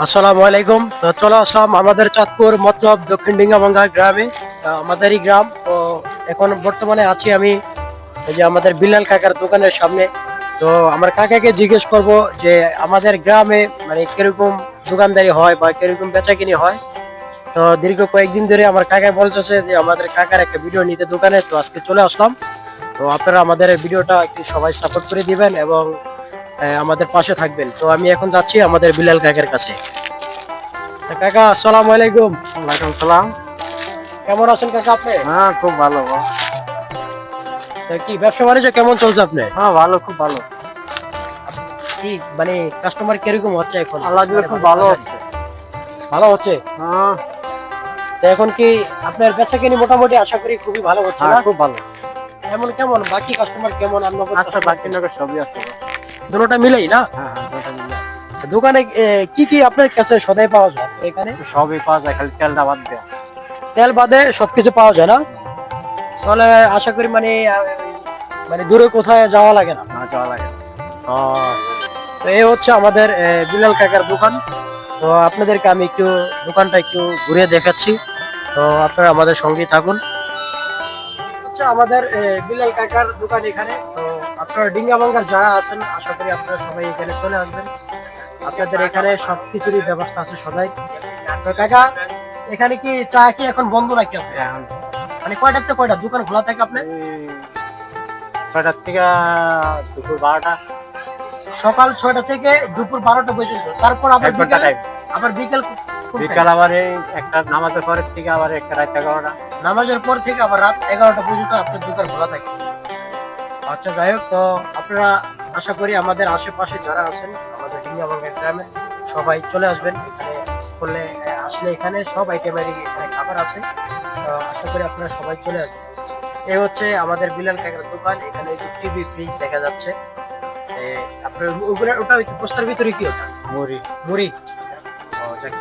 আসসালামু আলাইকুম। তো চলে আসলাম আমাদের চাঁদপুর মতলব দক্ষিণ ডিঙ্গাভাঙ্গা গ্রামে। আমাদেরই গ্রাম। তো এখন বর্তমানে আছি আমি যে আমাদের বিলাল কাকার দোকানের সামনে। তো আমার কাকাকে জিজ্ঞেস করব যে আমাদের গ্রামে মানে কীরকম দোকানদারি হয় বা কীরকম বেচাকিনি হয়। তো দীর্ঘ কয়েকদিন ধরে আমার কাকা বলতেছে যে আমাদের কাকার একটা ভিডিও নিতে দোকানে। তো আজকে চলে আসলাম। তো আপনারা আমাদের ভিডিওটা একটু সবাই সাপোর্ট করে দিবেন এবং আমাদের পাশে থাকবেন। তো আমি এখন যাচ্ছি আমাদের বিলাল কাকার কাছে। কাকা আসসালামু আলাইকুম। ওয়ালাইকুম সালাম। কেমন আছেন কাকা আপনি? হ্যাঁ খুব ভালো। কি ব্যবসা বাণিজ্য কেমন চলছে আপনি হ্যাঁ ভালো খুব ভালো। কি মানে কাস্টমার কীরকম হচ্ছে এখন? আল্লাহ খুব ভালো মানে হচ্ছে। ভালো হচ্ছে? হ্যাঁ। তো এখন কি আপনার বেচা কিনি মোটামুটি আশা করি খুবই ভালো হচ্ছে হ্যাঁ খুব ভালো। এমন কেমন? বাকি কাস্টমার কেমন? নগদ আচ্ছা বাকি? নগর সবই আছে। দুটোটা মিলেই না? হ্যাঁ হ্যাঁ। দোকানে কি কি আপনার কাছে সদাই পাওয়া যায় এখানে? সবই পাওয়া যায় খালি তেলটা বাদ দেওয়া তেল বাদে সবকিছু পাওয়া যায় না? তাহলে আশা করি মানে মানে দূরে কোথায় যাওয়া লাগে না? না যাওয়া লাগে তো এই হচ্ছে আমাদের বিলাল কাকার দোকান। তো আপনাদেরকে আমি একটু দোকানটা একটু ঘুরে দেখাচ্ছি। তো আপনারা আমাদের সঙ্গেই থাকুন। হচ্ছে আমাদের বিলাল কাকার দোকান এখানে। তো আপনারা ডিঙ্গাবাঙ্গার যারা আছেন আশা করি আপনারা সবাই এখানে চলে আসবেন। আপনাদের এখানে সবকিছুরই ব্যবস্থা আছে সবাই। তো কাকা এখানে কি চা কি এখন বন্ধ নাকি আপনার? এখন মানে কয়টার থেকে কয়টা? দোকান খোলা থাকে আপনার? ছয়টার থেকে দুপুর বারোটা। সকাল ছয়টা থেকে দুপুর বারোটা পর্যন্ত। তারপর আবার বিকাল আবার বিকেল বিকাল আবার এই একটা নামাজের পরের থেকে আবার একটা রাত এগারোটা। নামাজের পর থেকে আবার রাত এগারোটা পর্যন্ত আপনার দোকান খোলা থাকে। আচ্ছা যাই হোক তো আপনারা আশা করি আমাদের আশেপাশে যারা আছেন আমাদের ডিঙ্গাবাঙ্গের গ্রামে সবাই চলে আসবেন। এখানে করলে আসলে এখানে সব আইটেমেরই এখানে খাবার আছে। তো আশা করি আপনারা সবাই চলে আসবেন। এই হচ্ছে আমাদের বিলাল কাকার দোকান। এখানে টিভি ফ্রিজ দেখা যাচ্ছে। এ, আপনার ওগুলো ওটা পোস্টার ভিতরে কি ওটা? মুড়ি। মুড়ি।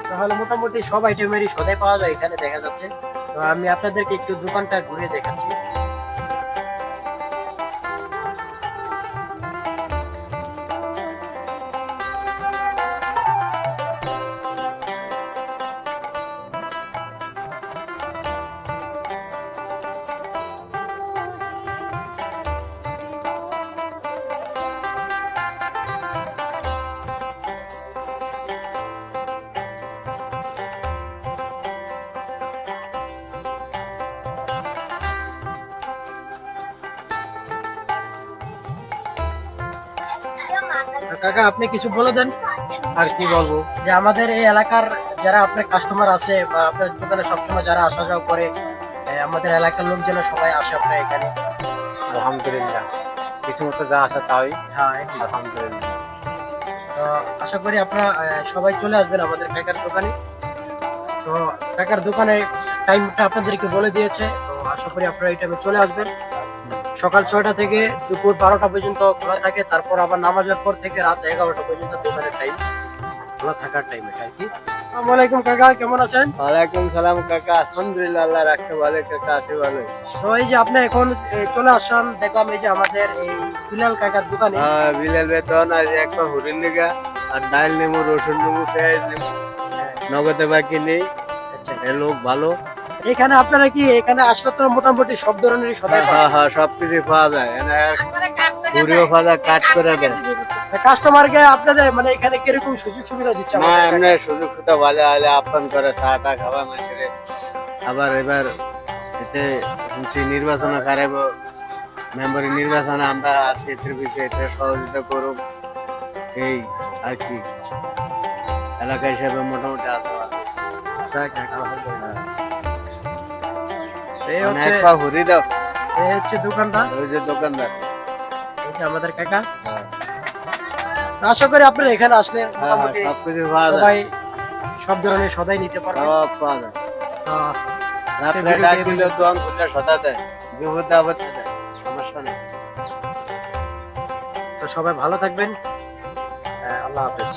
তাহলে মোটামুটি সব আইটেমেরই সদাই পাওয়া যায় এখানে দেখা যাচ্ছে। তো আমি আপনাদেরকে একটু দোকানটা ঘুরে দেখাচ্ছি। কাকা আপনি কিছু বলে দেন। আর কি বলব? যে আমাদের এই এলাকার যারা আপনার কাস্টমার আছে বা আপনার দোকানে সবসময় যারা আসা যাওয়া করে আমাদের এলাকার লোকজন সবাই আসে আপনার এখানে। আলহামদুলিল্লাহ। কিছু মতো যা আছে তাই। হ্যাঁ আলহামদুলিল্লাহ। তো আশা করি আপনারা সবাই চলে আসবেন আমাদের কাকার দোকানে। তো কাকার দোকানে টাইমটা আপনাদেরকে বলে দিয়েছে। তো আশা করি আপনারা এই টাইমে চলে আসবেন। সকাল ছয়টা থেকে দুপুর বারোটা পর্যন্ত খোলা থাকে তারপর আবার নামাজের পর থেকে রাত এগারোটা পর্যন্ত দোকানের টাইম খোলা থাকার টাইম এটা আর কি। কাকা কেমন আছেন? ওয়ালাইকুম সালাম কাকা আলহামদুলিল্লাহ আল্লাহ রাখতে ভালো কাকা আছে ভালো। তো এই যে আপনি এখন এ, চলে আসলাম দেখলাম এই যে আমাদের এই বিলাল কাকার দোকানে। হ্যাঁ বেতন একটা লিগা আর ডাল নেব রসুন নেব পেঁয়াজ নেব নগদে বাকি নেই। আচ্ছা। লোক ভালো। এখানে আপনারা কি এখানে আসলে তো মোটামুটি সব ধরনেরই সদাই হ্যাঁ হ্যাঁ সবকিছু পাওয়া যায়। ঘুরিও পাওয়া যায় কাট করে দেয়। কাস্টমারকে আপনাদের মানে এখানে কীরকম সুযোগ সুবিধা দিচ্ছে না আমাদের এমনি সুযোগ সুবিধা ভালো হলে আপন করে চাটা খাওয়া মানুষের আবার এবার এতে শুনছি নির্বাচন খারাপ মেম্বারি নির্বাচনে আমরা আজকে এতে বিষয়ে এতে সহযোগিতা এই আর কি। এলাকা হিসেবে মোটামুটি আছে। এই মানে হচ্ছে এক পা হুরি দাও। এই হচ্ছে দোকানটা ওই যে দোকানদার। এই যে আমাদের কাকা। হ্যাঁ। আশা করি আপনারা এখানে আসলে হ্যাঁ, সবকিছু পাওয়া সবাই সব ধরনের সদাই নিতে পারবে। সব পাওয়া যায়। রাত্রে ডাক দিলে দোয়ান খুললে সদা দেয় বিপদে আপদে দেয় সমস্যা নেই। তো সবাই ভালো থাকবেন। আল্লাহ হাফেজ।